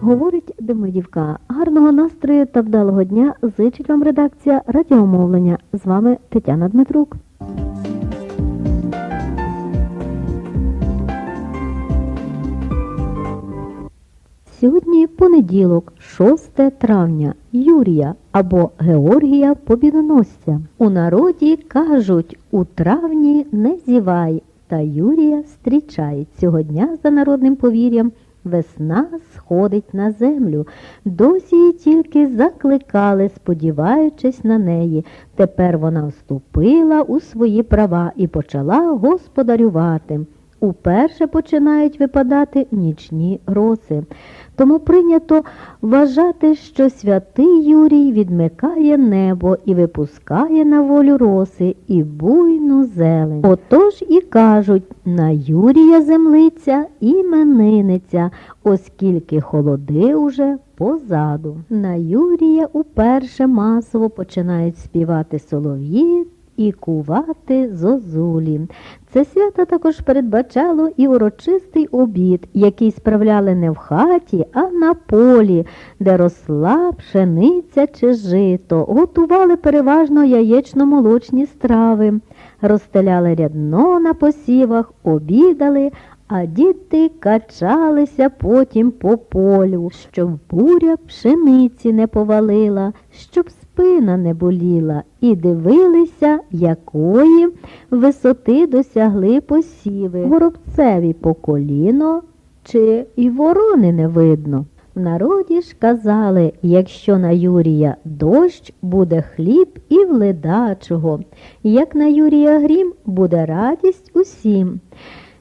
говорить Демидівка. Гарного настрою та вдалого дня зичить вам редакція радіомовлення. З вами Тетяна Дмитрук. Сьогодні понеділок, 6 травня, Юрія або Георгія Побідоносця. У народі кажуть, у травні не зівай, та Юрія зустрічай. Цього дня за народним повір'ям весна сходить на землю. Досі її тільки закликали, сподіваючись на неї. Тепер вона вступила у свої права і почала господарювати. Уперше починають випадати нічні роси. Тому прийнято вважати, що святий Юрій відмикає небо і випускає на волю роси і буйну зелень. Отож і кажуть на Юрія землиця іменинниця, оскільки холоди уже позаду. На Юрія уперше масово починають співати солов'ї і кувати зозулі. Це свято також передбачало і урочистий обід, який справляли не в хаті, а на полі, де росла пшениця чи жито, готували переважно яєчно-молочні страви, розстеляли рядно на посівах, обідали, а діти качалися потім по полю, щоб буря пшениці не повалила, щоб спина не боліла, і дивилися, якої висоти досягли посіви. Горобцеві по коліно чи і ворони не видно. В народі ж казали, якщо на Юрія дощ, буде хліб і в ледачого, як на Юрія грім, буде радість усім.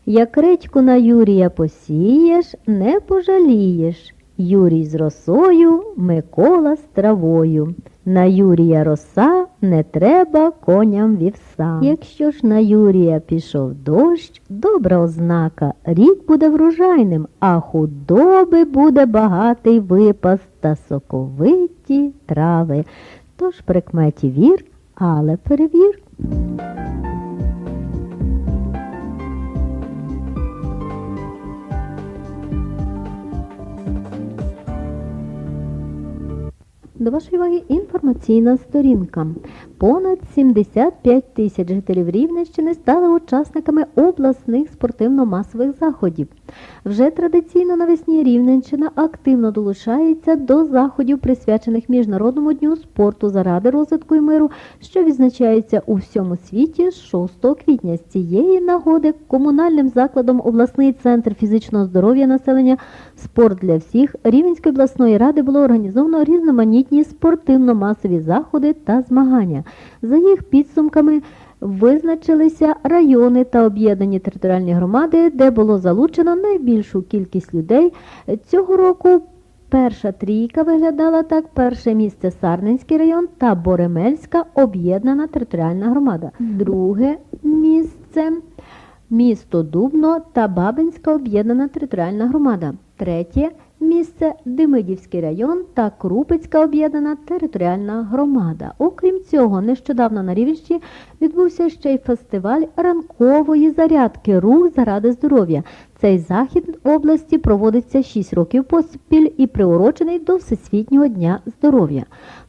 Як редьку на Юрія посієш, не пожалієш. Юрій з росою, Микола з травою. На Юрія роса не треба коням вівса. Якщо ж на Юрія пішов дощ, добра ознака, рік буде врожайним, а худоби буде багатий випас та соковиті трави. Тож прикметі вір, але перевір. До вашої уваги інформаційна сторінка. Понад 75 тисяч жителів Рівненщини стали учасниками обласних спортивно-масових заходів. Вже традиційно навесні Рівненщина активно долучається до заходів, присвячених Міжнародному дню спорту заради розвитку і миру, що відзначається у всьому світі з 6 квітня. З цієї нагоди комунальним закладом обласний центр фізичного здоров'я населення Спорт для всіх Рівненської обласної ради було організовано різноманітні спортивно-масові заходи та змагання. За їх підсумками визначилися райони та об'єднані територіальні громади, де було залучено найбільшу кількість людей. Цього року перша трійка виглядала так: перше місце Сарненський район та Боремельська об'єднана територіальна громада. Друге місце місто Дубно та Бабинська об'єднана територіальна громада. Третє місце Демидівський район та Крупицька об'єднана територіальна громада. Окрім цього, нещодавно на Рівненщині відбувся ще й фестиваль ранкової зарядки Рух заради здоров'я. Цей захід області проводиться 6 років поспіль і приурочений до Всесвітнього дня здоров'я.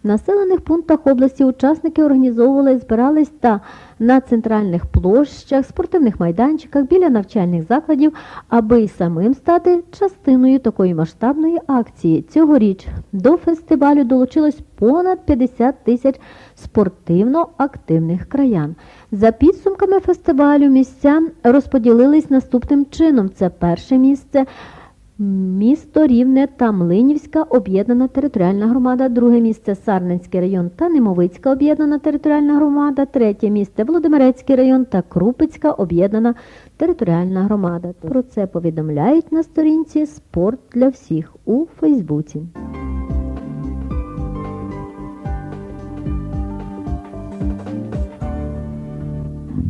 Населених пунктах області учасники організовували, збирались та на центральних площах, спортивних майданчиках, біля навчальних закладів, аби й самим стати частиною такої масштабної акції. Цьогоріч до фестивалю долучилось понад 50 тисяч спортивно-активних краян. За підсумками фестивалю місця розподілились наступним чином: це перше місце. Місто Рівне та Млинівська об'єднана територіальна громада, друге місце Сарненський район та Немовицька об'єднана територіальна громада, третє місце Володимирецький район та Крупицька об'єднана територіальна громада. Про це повідомляють на сторінці Спорт для всіх у Фейсбуці.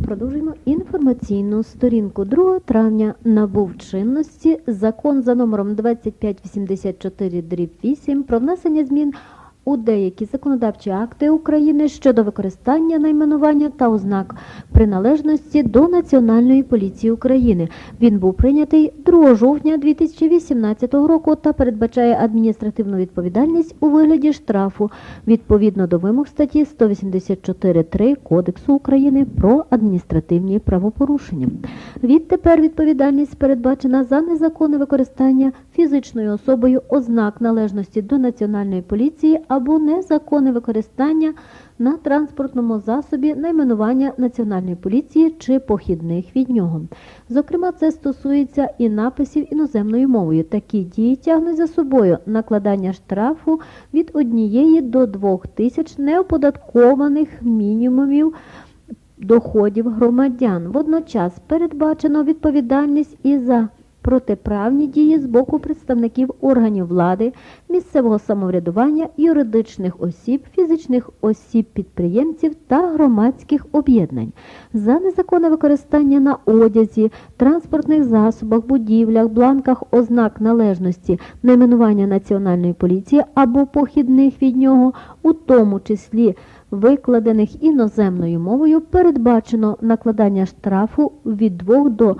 Продовжуємо інформаційну сторінку. 2 травня набув чинності закон за номером 2584 8 про внесення змін у деякі законодавчі акти України щодо використання найменування та ознак приналежності до Національної поліції України. Він був прийнятий 2 жовтня 2018 року та передбачає адміністративну відповідальність у вигляді штрафу відповідно до вимог статті 184.3 Кодексу України про адміністративні правопорушення. Відтепер відповідальність передбачена за незаконне використання фізичною особою ознак належності до Національної поліції або незаконне використання на транспортному засобі найменування Національної поліції чи похідних від нього. Зокрема, це стосується і написів іноземною мовою. Такі дії тягнуть за собою накладання штрафу від однієї до двох тисяч неоподаткованих мінімумів доходів громадян. Водночас передбачено відповідальність і за протиправні дії з боку представників органів влади, місцевого самоврядування, юридичних осіб, фізичних осіб підприємців та громадських об'єднань. За незаконне використання на одязі, транспортних засобах, будівлях, бланках ознак належності найменування Національної поліції або похідних від нього, у тому числі викладених іноземною мовою, передбачено накладання штрафу від 2 до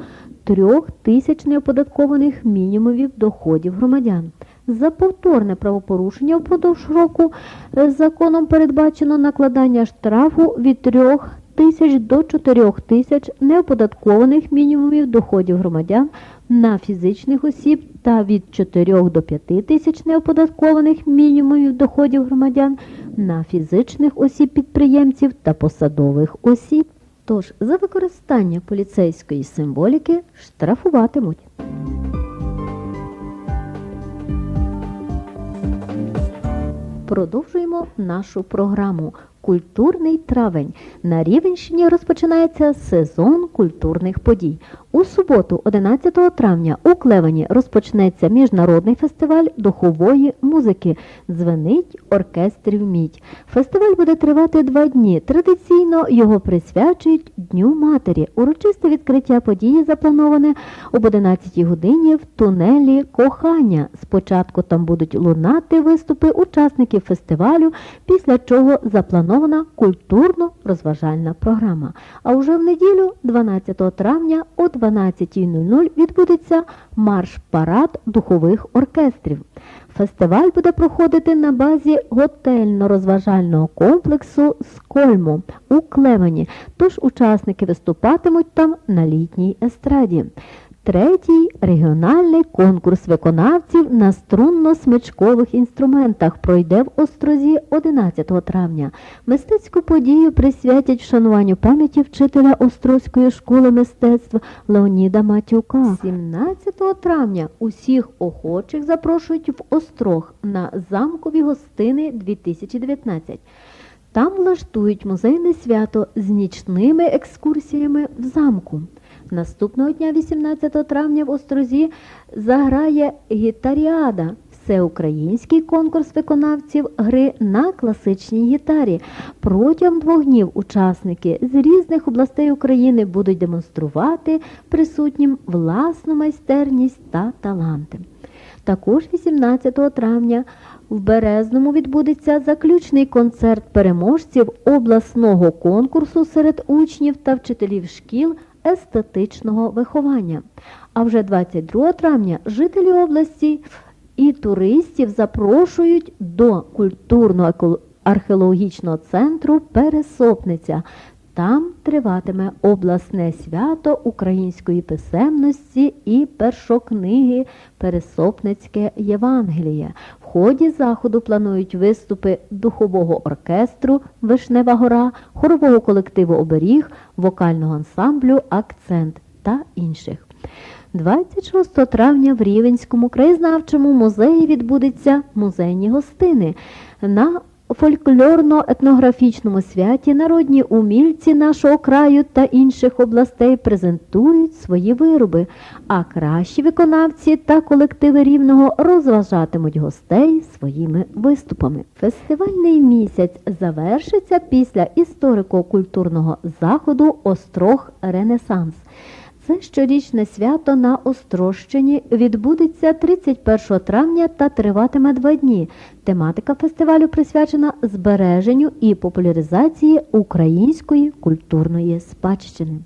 3 тисяч неоподаткованих мінімумів доходів громадян. За повторне правопорушення впродовж року е, законом передбачено накладання штрафу від 3 тисяч до 4 тисяч неоподаткованих мінімумів доходів громадян на фізичних осіб та від 4 до 5 тисяч неоподаткованих мінімумів доходів громадян на фізичних осіб підприємців та посадових осіб. Тож за використання поліцейської символіки штрафуватимуть. Продовжуємо нашу програму Культурний травень. На Рівенщині розпочинається сезон культурних подій. У суботу, 11 травня, у Клевені розпочнеться міжнародний фестиваль духової музики. Дзвенить оркестрів мідь. Фестиваль буде тривати два дні. Традиційно його присвячують Дню Матері. Урочисте відкриття події заплановане об 11 годині в тунелі Кохання. Спочатку там будуть лунати виступи учасників фестивалю, після чого запланована культурно-розважальна програма. А вже в неділю, 12 травня, о 12.00 відбудеться марш-парад духових оркестрів. Фестиваль буде проходити на базі готельно-розважального комплексу Скольмо у Клевені, тож учасники виступатимуть там на літній естраді. Третій регіональний конкурс виконавців на струнно-смичкових інструментах пройде в Острозі 11 травня. Мистецьку подію присвятять вшануванню пам'яті вчителя Острозької школи мистецтв Леоніда Матюка. 17 травня усіх охочих запрошують в Острог на замкові гостини 2019. Там влаштують музейне свято з нічними екскурсіями в замку. Наступного дня, 18 травня, в Острозі заграє гітаріада всеукраїнський конкурс виконавців гри на класичній гітарі. Протягом двох днів учасники з різних областей України будуть демонструвати присутнім власну майстерність та таланти. Також 18 травня в Березному відбудеться заключний концерт переможців обласного конкурсу серед учнів та вчителів шкіл естетичного виховання. А вже 22 травня жителі області і туристів запрошують до культурно-археологічного центру Пересопниця. Там триватиме обласне свято української писемності і першокниги Пересопницьке Євангеліє. В ході заходу планують виступи духового оркестру Вишнева гора, хорового колективу Оберіг, вокального ансамблю Акцент та інших. 26 травня в Рівенському краєзнавчому музеї відбудеться музейні гостини. На фольклорно-етнографічному святі народні умільці нашого краю та інших областей презентують свої вироби, а кращі виконавці та колективи рівного розважатимуть гостей своїми виступами. Фестивальний місяць завершиться після історико-культурного заходу Острог Ренесанс. Це щорічне свято на Острощині відбудеться 31 травня та триватиме два дні. Тематика фестивалю присвячена збереженню і популяризації української культурної спадщини.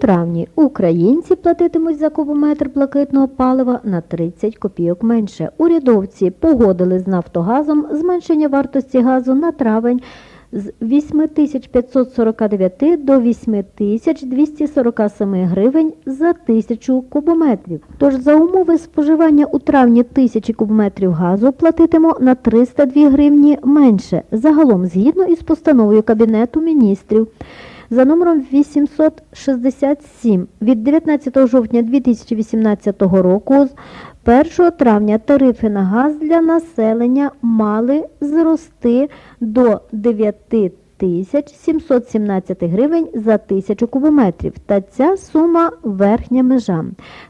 Травні українці платитимуть за кубометр блакитного палива на 30 копійок менше. Урядовці погодили з Нафтогазом зменшення вартості газу на травень з 8549 до 8247 гривень за тисячу кубометрів. Тож за умови споживання у травні тисячі кубометрів газу платитимо на 302 гривні менше. Загалом, згідно із постановою Кабінету міністрів, за номером 867 від 19 жовтня 2018 року з 1 травня тарифи на газ для населення мали зрости до 9 тисяч 717 гривень за тисячу кубометрів. Та ця сума верхня межа.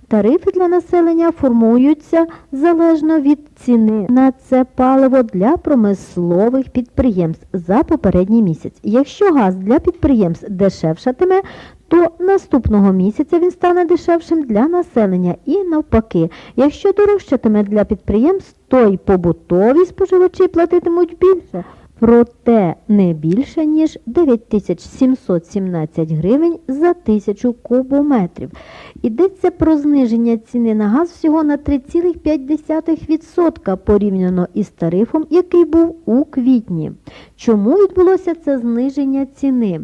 Тарифи для населення формуються залежно від ціни на це паливо для промислових підприємств за попередній місяць. Якщо газ для підприємств дешевшатиме, то наступного місяця він стане дешевшим для населення і навпаки. Якщо дорожчатиме для підприємств, то й побутові споживачі платитимуть більше. Проте не більше, ніж 9717 гривень за тисячу кубометрів. Йдеться про зниження ціни на газ всього на 3,5% порівняно із тарифом, який був у квітні. Чому відбулося це зниження ціни?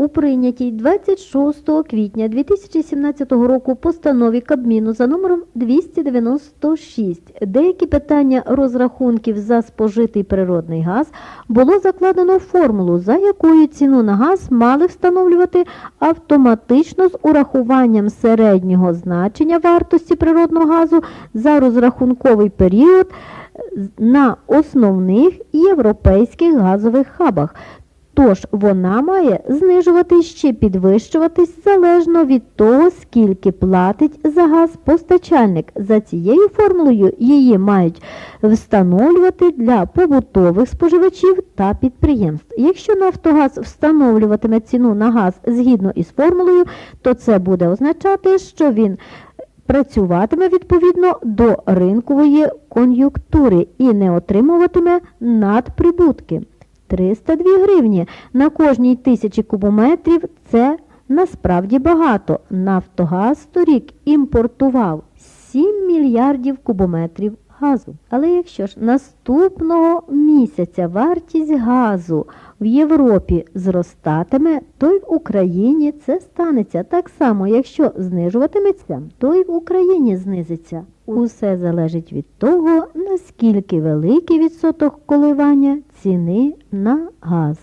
У прийнятій 26 квітня 2017 року постанові Кабміну за номером 296 деякі питання розрахунків за спожитий природний газ було закладено формулу, за якою ціну на газ мали встановлювати автоматично з урахуванням середнього значення вартості природного газу за розрахунковий період на основних європейських газових хабах. Тож вона має знижуватись чи підвищуватись залежно від того, скільки платить за газ постачальник. За цією формулою її мають встановлювати для побутових споживачів та підприємств. Якщо Нафтогаз встановлюватиме ціну на газ згідно із формулою, то це буде означати, що він працюватиме відповідно до ринкової кон'юнктури і не отримуватиме надприбутки. 302 гривні на кожній тисячі кубометрів це насправді багато. Нафтогаз торік імпортував 7 мільярдів кубометрів газу. Але якщо ж наступного місяця вартість газу в Європі зростатиме, то й в Україні це станеться. Так само, якщо знижуватиметься, то й в Україні знизиться. Усе залежить від того, наскільки великий відсоток коливання ціни на газ.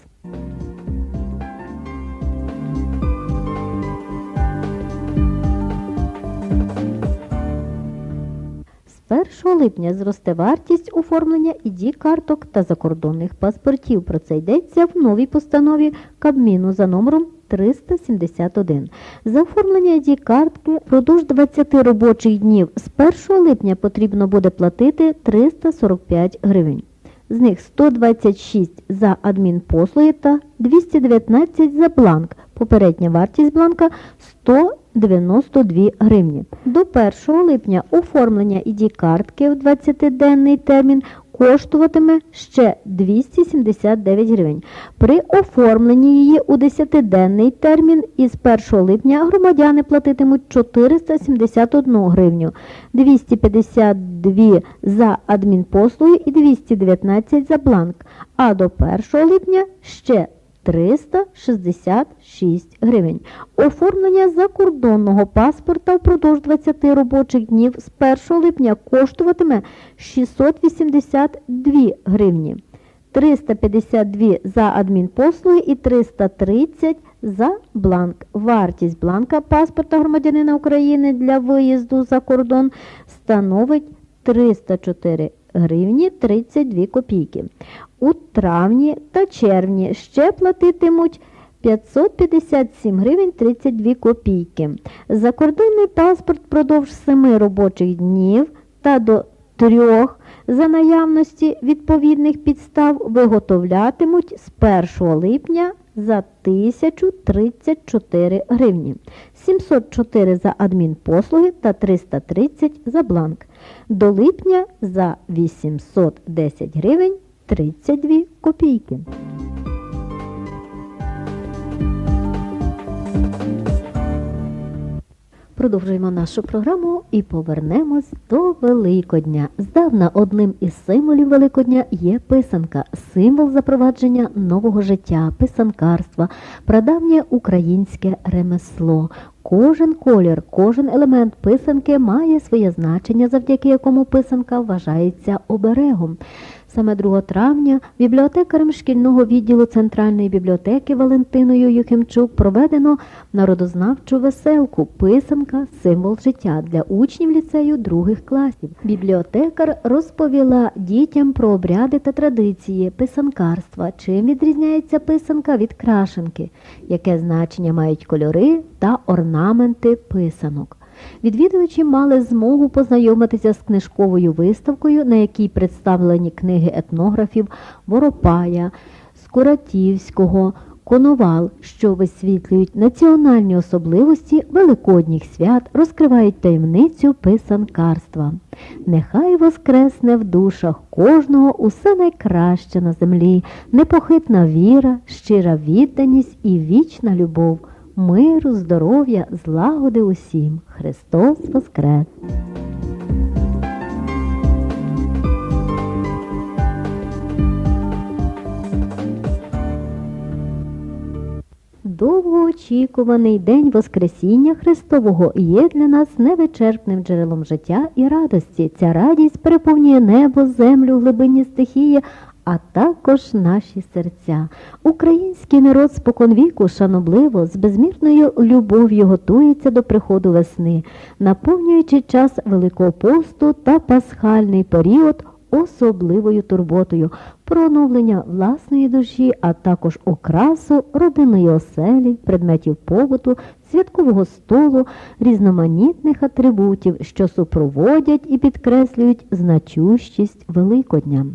1 липня зросте вартість оформлення id карток та закордонних паспортів. Про це йдеться в новій постанові Кабміну за номером 371. За оформлення id картки впродовж 20 робочих днів з 1 липня потрібно буде платити 345 гривень. З них 126 за адмінпослуги та 219 за бланк. Попередня вартість бланка 192 гривні. До 1 липня оформлення id картки в 20-денний термін коштуватиме ще 279 гривень. При оформленні її у 10-денний термін із 1 липня громадяни платитимуть 471 гривню, 252 за адмінпослуги і 219 за бланк, а до 1 липня ще 366 гривень. Оформлення закордонного паспорта впродовж 20 робочих днів з 1 липня коштуватиме 682 гривні, 352 за адмінпослуги і 330 за бланк. Вартість бланка паспорта громадянина України для виїзду за кордон становить 304 гривні 32 копійки. У травні та червні ще платитимуть 557 гривень 32 копійки. Закордонний паспорт впродовж 7 робочих днів та до 3 за наявності відповідних підстав виготовлятимуть з 1 липня за 1034 гривні, 704 за адмінпослуги та 330 за бланк. До липня за 810 гривень 32 копійки. Продовжуємо нашу програму і повернемось до Великодня. Здавна одним із символів Великодня є писанка, символ запровадження нового життя, писанкарства, прадавнє українське ремесло. Кожен колір, кожен елемент писанки має своє значення, завдяки якому писанка вважається оберегом. Саме 2 травня бібліотекарем шкільного відділу Центральної бібліотеки Валентиною Юхимчук проведено народознавчу веселку Писанка символ життя для учнів ліцею других класів. Бібліотекар розповіла дітям про обряди та традиції писанкарства, чим відрізняється писанка від крашенки, яке значення мають кольори та орнаменти писанок. Відвідувачі мали змогу познайомитися з книжковою виставкою, на якій представлені книги етнографів Воропая, Скуратівського, Коновал, що висвітлюють національні особливості великодніх свят, розкривають таємницю писанкарства. Нехай воскресне в душах кожного усе найкраще на землі, непохитна віра, щира відданість і вічна любов миру, здоров'я, злагоди усім. Христос Воскрес! Довгоочікуваний день Воскресіння Христового є для нас невичерпним джерелом життя і радості. Ця радість переповнює небо, землю, глибинні стихії, а також наші серця. Український народ споконвіку шанобливо, з безмірною любов'ю готується до приходу весни, наповнюючи час Великого посту та пасхальний період особливою турботою про оновлення власної душі, а також окрасу родинної оселі, предметів побуту, святкового столу, різноманітних атрибутів, що супроводять і підкреслюють значущість Великодня.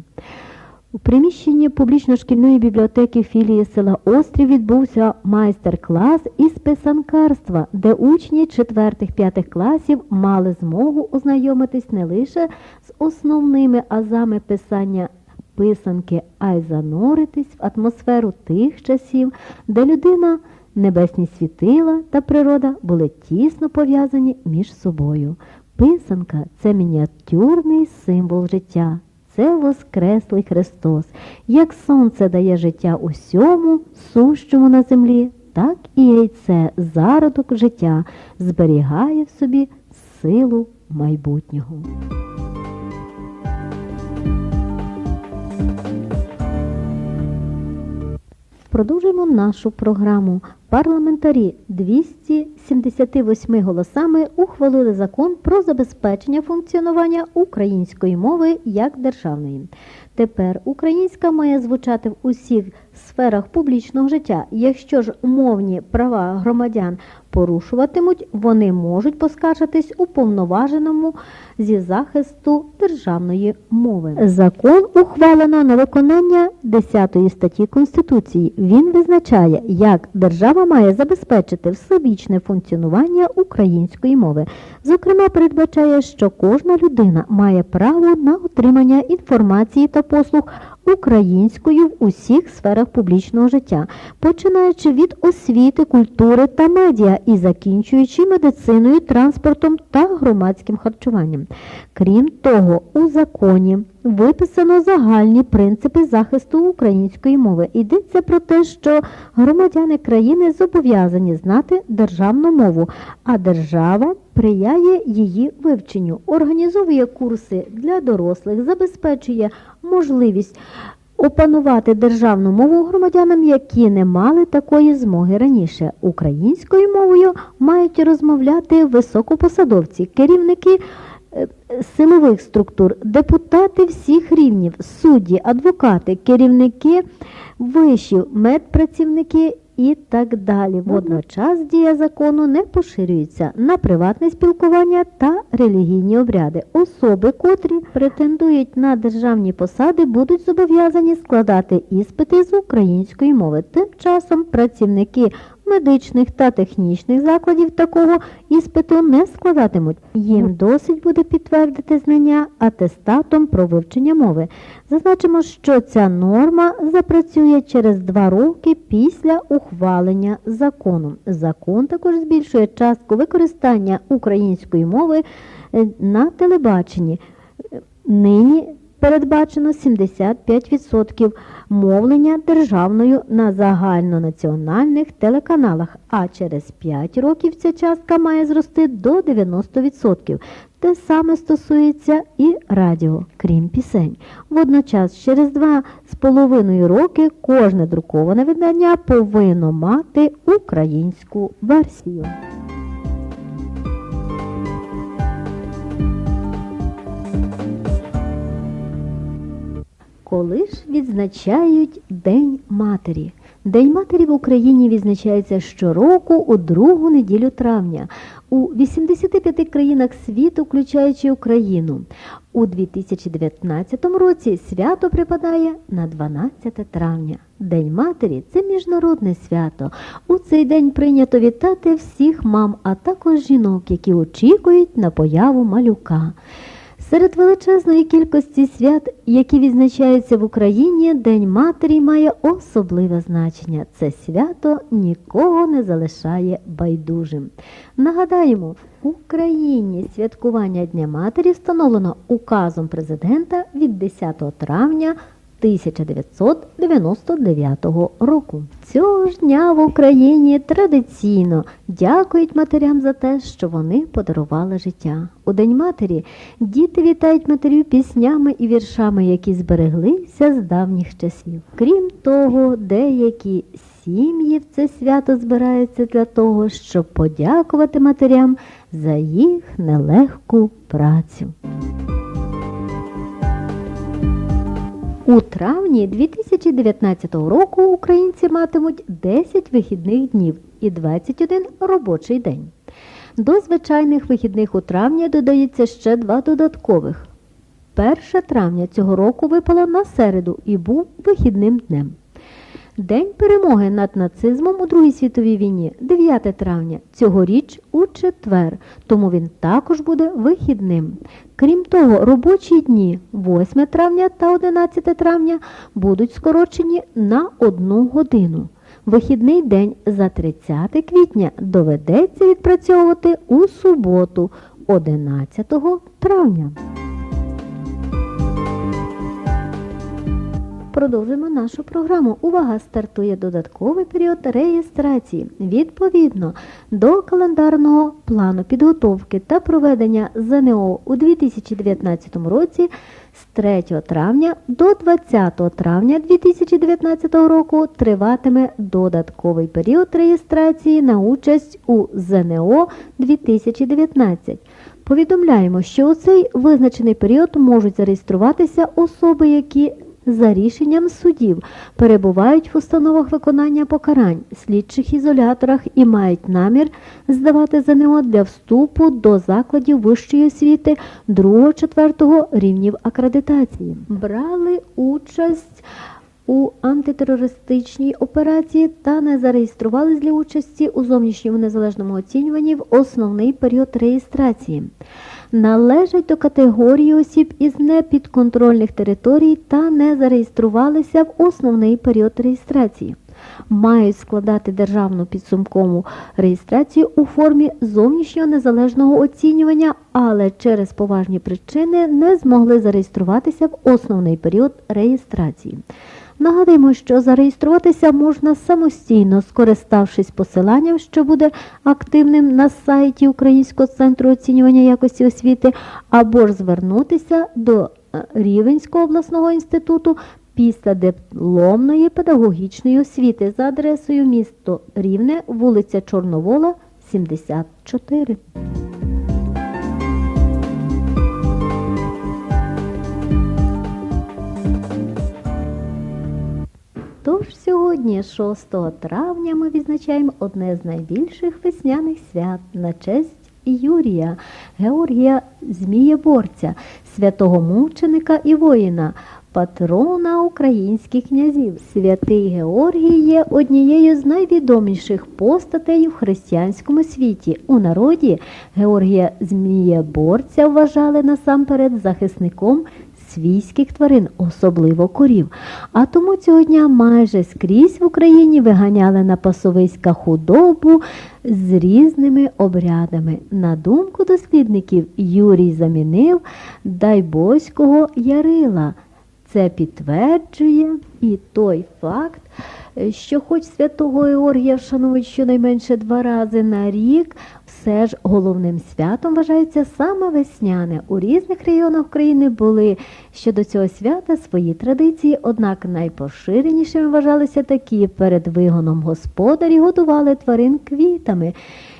У приміщенні публічно-шкільної бібліотеки філії села Острів відбувся майстер-клас із писанкарства, де учні 4-5 класів мали змогу ознайомитись не лише з основними азами писання писанки, а й зануритись в атмосферу тих часів, де людина, небесні світила та природа були тісно пов'язані між собою. Писанка це мініатюрний символ життя. Це Воскреслий Христос. Як сонце дає життя усьому, сущому на землі, так і яйце, зародок життя, зберігає в собі силу майбутнього. Продовжуємо нашу програму. Парламентарі 278 голосами ухвалили закон про забезпечення функціонування української мови як державної. Тепер українська має звучати в усіх сферах публічного життя. Якщо ж умовні права громадян порушуватимуть, вони можуть поскаржитись уповноваженому зі захисту державної мови. Закон ухвалено на виконання 10 статті Конституції. Він визначає, як держава має забезпечити всебічне функціонування української мови. Зокрема, передбачає, що кожна людина має право на отримання інформації та послуг українською в усіх сферах публічного життя, починаючи від освіти, культури та медіа і закінчуючи медициною, транспортом та громадським харчуванням. Крім того, у законі виписано загальні принципи захисту української мови. Йдеться про те, що громадяни країни зобов'язані знати державну мову, а держава сприяє її вивченню, організовує курси для дорослих, забезпечує можливість опанувати державну мову громадянам, які не мали такої змоги раніше. Українською мовою мають розмовляти високопосадовці, керівники е, силових структур, депутати всіх рівнів, судді, адвокати, керівники вишів, медпрацівники і так далі. Водночас дія закону не поширюється на приватне спілкування та релігійні обряди. Особи, котрі претендують на державні посади, будуть зобов'язані складати іспити з української мови. Тим часом працівники медичних та технічних закладів такого іспиту не складатимуть. Їм досить буде підтвердити знання атестатом про вивчення мови. Зазначимо, що ця норма запрацює через два роки після ухвалення закону. Закон також збільшує частку використання української мови е, на телебаченні. Е, Нині передбачено 75% мовлення державною на загальнонаціональних телеканалах, а через 5 років ця частка має зрости до 90%. Те саме стосується і радіо, крім пісень. Водночас, через два з половиною роки кожне друковане видання повинно мати українську версію. Коли ж відзначають День матері? День матері в Україні відзначається щороку у другу неділю травня у 85 країнах світу, включаючи Україну. У 2019 році свято припадає на 12 травня. День матері це міжнародне свято. У цей день прийнято вітати всіх мам, а також жінок, які очікують на появу малюка. Серед величезної кількості свят, які відзначаються в Україні, День матері має особливе значення. Це свято нікого не залишає байдужим. Нагадаємо, в Україні святкування Дня матері встановлено указом президента від 10 травня 1999 року. Цього ж дня в Україні традиційно дякують матерям за те, що вони подарували життя. У День матері діти вітають матерів піснями і віршами, які збереглися з давніх часів. Крім того, деякі сім'ї в це свято збираються для того, щоб подякувати матерям за їх нелегку працю. У травні 2019 року українці матимуть 10 вихідних днів і 21 робочий день. До звичайних вихідних у травні додається ще два додаткових. 1 травня цього року випало на середу і був вихідним днем. День перемоги над нацизмом у Другій світовій війні 9 травня, цьогоріч у четвер, тому він також буде вихідним. Крім того, робочі дні 8 травня та 11 травня будуть скорочені на одну годину. Вихідний день за 30 квітня доведеться відпрацьовувати у суботу 11 травня. Продовжуємо нашу програму. Увага! Стартує додатковий період реєстрації. Відповідно до календарного плану підготовки та проведення ЗНО у 2019 році з 3 травня до 20 травня 2019 року триватиме додатковий період реєстрації на участь у ЗНО 2019. Повідомляємо, що у цей визначений період можуть зареєструватися особи, які за рішенням судів перебувають в установах виконання покарань, слідчих ізоляторах і мають намір здавати ЗНО для вступу до закладів вищої освіти 2-4 рівнів акредитації. Брали участь у антитерористичній операції та не зареєструвались для участі у зовнішньому незалежному оцінюванні в основний період реєстрації належать до категорії осіб із непідконтрольних територій та не зареєструвалися в основний період реєстрації. Мають складати державну підсумкову реєстрацію у формі зовнішнього незалежного оцінювання, але через поважні причини не змогли зареєструватися в основний період реєстрації. Нагадуємо, що зареєструватися можна самостійно, скориставшись посиланням, що буде активним на сайті Українського центру оцінювання якості освіти, або ж звернутися до е, Рівенського обласного інституту після дипломної педагогічної освіти за адресою місто Рівне, вулиця Чорновола, 74. Сьогодні Сьогодні, 6 травня, ми відзначаємо одне з найбільших весняних свят на честь Юрія, Георгія Змієборця, святого мученика і воїна, патрона українських князів. Святий Георгій є однією з найвідоміших постатей в християнському світі. У народі Георгія Змієборця вважали насамперед захисником свійських тварин, особливо корів. А тому цього дня майже скрізь в Україні виганяли на пасовиська худобу з різними обрядами. На думку дослідників, Юрій замінив Дайбоського Ярила. Це підтверджує і той факт, що хоч святого Георгія вшанують щонайменше два рази на рік, все ж головним святом вважається саме весняне. У різних регіонах України були щодо цього свята свої традиції, однак найпоширенішими вважалися такі перед вигоном господарі годували тварин квітами.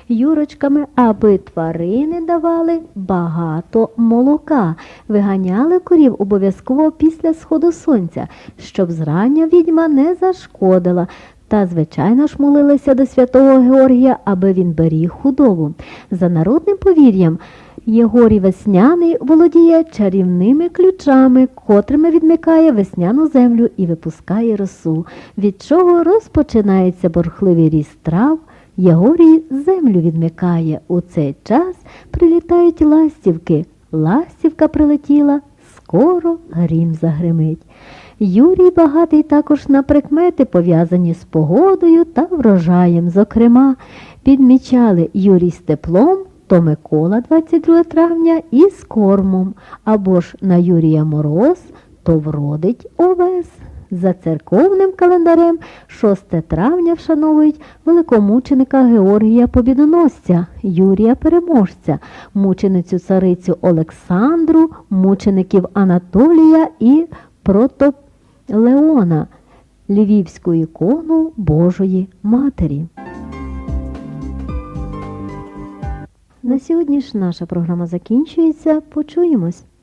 Юрочками, аби тварини давали багато молока, виганяли корів обов'язково після сходу сонця, щоб зрання відьма не зашкодила. Та, звичайно ж, молилися до святого Георгія, аби він беріг худобу. За народним повір'ям, Єгорій Весняний володіє чарівними ключами, котрими відмикає весняну землю і випускає росу, від чого розпочинається борхливий ріст трав. Єгорій землю відмикає. У цей час прилітають ластівки. Ластівка прилетіла, скоро грім загримить. Юрій багатий також на прикмети, пов'язані з погодою та врожаєм. Зокрема, підмічали Юрій з теплом, то Микола 22 травня і з кормом, або ж на Юрія Мороз, то вродить овес. За церковним календарем 6 травня вшановують великомученика Георгія Побідоносця, Юрія Переможця, мученицю царицю Олександру, мучеників Анатолія і Протоплеона, львівську ікону Божої Матері. На сьогодні ж наша програма закінчується. Почуємось.